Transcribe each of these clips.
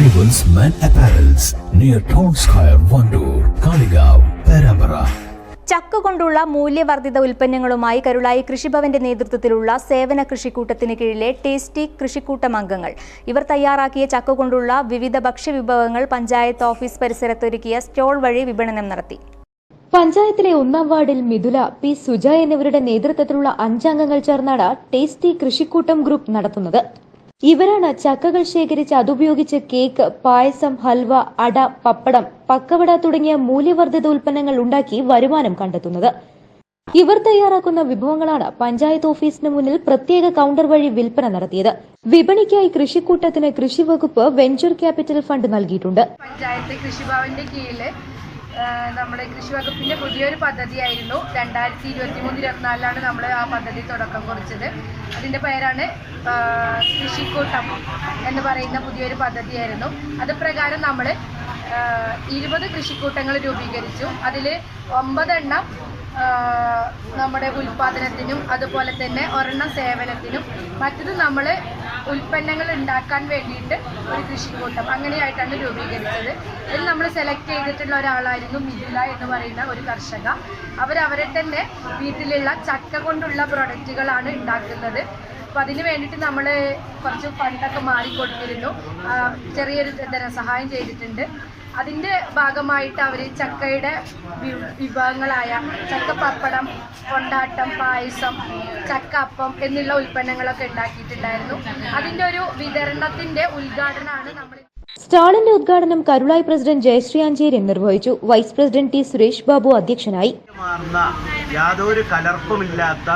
Arrivals Men Apparels near Town Square, Vandoor, Kaligav, Perambara. ചക്ക കൊണ്ടുള്ള മൂല്യവർദ്ധിത ഉൽപ്പന്നങ്ങളുമായി കരുളായി കൃഷിഭവന്റെ നേതൃത്വത്തിലുള്ള സേവന കൃഷിക്കൂട്ടത്തിന് കീഴിലെ ടേസ്റ്റി കൃഷിക്കൂട്ടം അംഗങ്ങൾ. ഇവർ തയ്യാറാക്കിയ ചക്ക കൊണ്ടുള്ള വിവിധ ഭക്ഷ്യവിഭവങ്ങൾ പഞ്ചായത്ത് ഓഫീസ് പരിസരത്തൊരുക്കിയ സ്റ്റോൾ വഴി വിപണനം നടത്തി. പഞ്ചായത്തിലെ ഒന്നാം വാർഡിൽ മിഥുല പി സുജ എന്നിവരുടെ നേതൃത്വത്തിലുള്ള അഞ്ചംഗങ്ങൾ ചേർന്നാണ് ടേസ്റ്റി കൃഷിക്കൂട്ടം ഗ്രൂപ്പ് നടത്തുന്നത്. ഇവരാണ് ചക്കകൾ ശേഖരിച്ച് അതുപയോഗിച്ച് കേക്ക് പായസം ഹൽവ അട പപ്പടം പക്കവട തുടങ്ങിയ മൂല്യവർദ്ധിത ഉൽപ്പന്നങ്ങൾ ഉണ്ടാക്കി വരുമാനം കണ്ടെത്തുന്നത്. ഇവർ തയ്യാറാക്കുന്ന വിഭവങ്ങളാണ് പഞ്ചായത്ത് ഓഫീസിന് മുന്നിൽ പ്രത്യേക കൗണ്ടർ വഴി വിൽപ്പന നടത്തിയത്. വിപണിക്കായി കൃഷിക്കൂട്ടത്തിന് കൃഷിവകുപ്പ് വെഞ്ചർ ക്യാപിറ്റൽ ഫണ്ട് നൽകിയിട്ടുണ്ട്. പഞ്ചായത്ത് കൃഷിഭവന്റെ കീഴിൽ നമ്മുടെ കൃഷി വകുപ്പിന്റെ പുതിയൊരു പദ്ധതിയായിരുന്നു. രണ്ടായിരത്തി ഇരുപത്തി മൂന്ന് ഇരുപത്തിനാലിലാണ് നമ്മൾ ആ പദ്ധതി തുടക്കം കുറിച്ചത്. അതിന്റെ പേരാണ് കൃഷിക്കൂട്ടം എന്ന് പറയുന്ന പുതിയൊരു പദ്ധതിയായിരുന്നു. അത് പ്രകാരം നമ്മൾ ഇരുപത് കൃഷിക്കൂട്ടങ്ങൾ രൂപീകരിച്ചു. അതിൽ ഒമ്പതെണ്ണം നമ്മുടെ ഉൽപാദനത്തിനും അതുപോലെ തന്നെ ഒരെണ്ണം സേവനത്തിനും. മറ്റത് നമ്മൾ ഉൽപ്പന്നങ്ങൾ ഉണ്ടാക്കാൻ വേണ്ടിയിട്ട് ഒരു കൃഷിക്കൂട്ടം അങ്ങനെയായിട്ടാണ് രൂപീകരിച്ചത്. ഇതിൽ നമ്മൾ സെലക്ട് ചെയ്തിട്ടുള്ള ഒരാളായിരുന്നു മിഥുല എന്ന് പറയുന്ന ഒരു കർഷക. അവരവരെ തന്നെ വീട്ടിലുള്ള ചക്ക കൊണ്ടുള്ള പ്രൊഡക്റ്റുകളാണ് ഉണ്ടാക്കുന്നത്. അപ്പോൾ അതിന് വേണ്ടിയിട്ട് നമ്മൾ കുറച്ച് ഫണ്ടൊക്കെ മാറിക്കൊടുത്തിരുന്നു. ചെറിയൊരു ധനസഹായം ചെയ്തിട്ടുണ്ട്. അതിന്റെ ഭാഗമായിട്ട് അവർ ചക്കയുടെ വിഭവങ്ങളായ ചക്ക പപ്പടം കൊണ്ടാട്ടം പായസം ചക്ക അപ്പം എന്നുള്ള ഉൽപ്പന്നങ്ങളൊക്കെ ഉണ്ടാക്കിയിട്ടുണ്ടായിരുന്നു. അതിന്റെ ഒരു വിതരണത്തിന്റെ ഉദ്ഘാടനമാണ് നമ്മൾ സ്റ്റാളിന്റെ ഉദ്ഘാടനം കരുളായി പ്രസിഡന്റ് ജയശ്രീ അഞ്ചേരി നിർവഹിച്ചു. Vice president T Suresh Babu അധ്യക്ഷനായി. മാറുന്ന യാതൊരു കലർപ്പുമില്ലാത്ത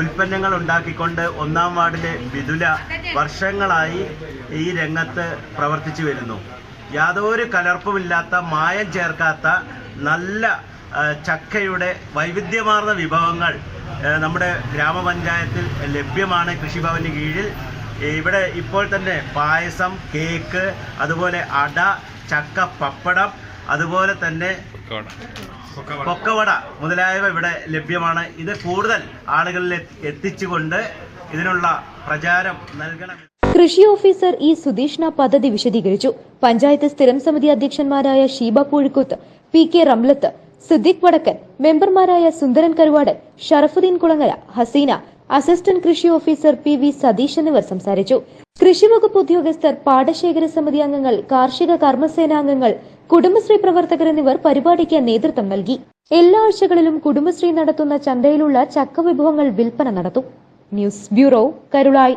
ഉൽപ്പന്നങ്ങൾ ഉണ്ടാക്കിക്കൊണ്ട് ഒന്നാം വാർഡിലെ വിതുല വർഷങ്ങളായി ഈ രംഗത്ത് പ്രവർത്തിച്ചു വരുന്നു. യാതൊരു കലർപ്പുമില്ലാത്ത മായം ചേർക്കാത്ത നല്ല ചക്കയുടെ വൈവിധ്യമാർന്ന വിഭവങ്ങൾ നമ്മുടെ ഗ്രാമപഞ്ചായത്തിൽ ലഭ്യമാണ് കൃഷിഭവന് കീഴിൽ. ഇവിടെ ഇപ്പോൾ തന്നെ പായസം കേക്ക് അതുപോലെ അട ചക്ക പപ്പടം അതുപോലെ തന്നെ പൊക്കവട മുതലായവ ഇവിടെ ലഭ്യമാണ്. ഇത് കൂടുതൽ ആളുകളിൽ എത്തി- എത്തിച്ചുകൊണ്ട് ഇതിനുള്ള പ്രചാരം നൽകണം. കൃഷി ഓഫീസർ ഇ സുധീഷ്ണ പദ്ധതി വിശദീകരിച്ചു. പഞ്ചായത്ത് സ്ഥിരം സമിതി അധ്യക്ഷന്മാരായ ഷീബ പൂഴിക്കുത്ത് പി കെ റംലത്ത് സിദ്ദിഖ് വടക്കൻ മെമ്പർമാരായ സുന്ദരൻ കരുവാടൻ ഷറഫുദ്ദീൻ കുളങ്ങര ഹസീന അസിസ്റ്റന്റ് കൃഷി ഓഫീസർ പി വി സതീഷ് എന്നിവർ സംസാരിച്ചു. കൃഷിവകുപ്പ് ഉദ്യോഗസ്ഥർ പാടശേഖര സമിതി അംഗങ്ങൾ കാർഷിക കർമ്മസേനാംഗങ്ങൾ കുടുംബശ്രീ പ്രവർത്തകർ എന്നിവർ പരിപാടിക്ക് നേതൃത്വം നൽകി. എല്ലാ ആഴ്ചകളിലും കുടുംബശ്രീ നടത്തുന്ന ചന്തയിലുള്ള ചക്ക വിഭവങ്ങൾ വിൽപ്പന നടത്തും. News bureau Karulai.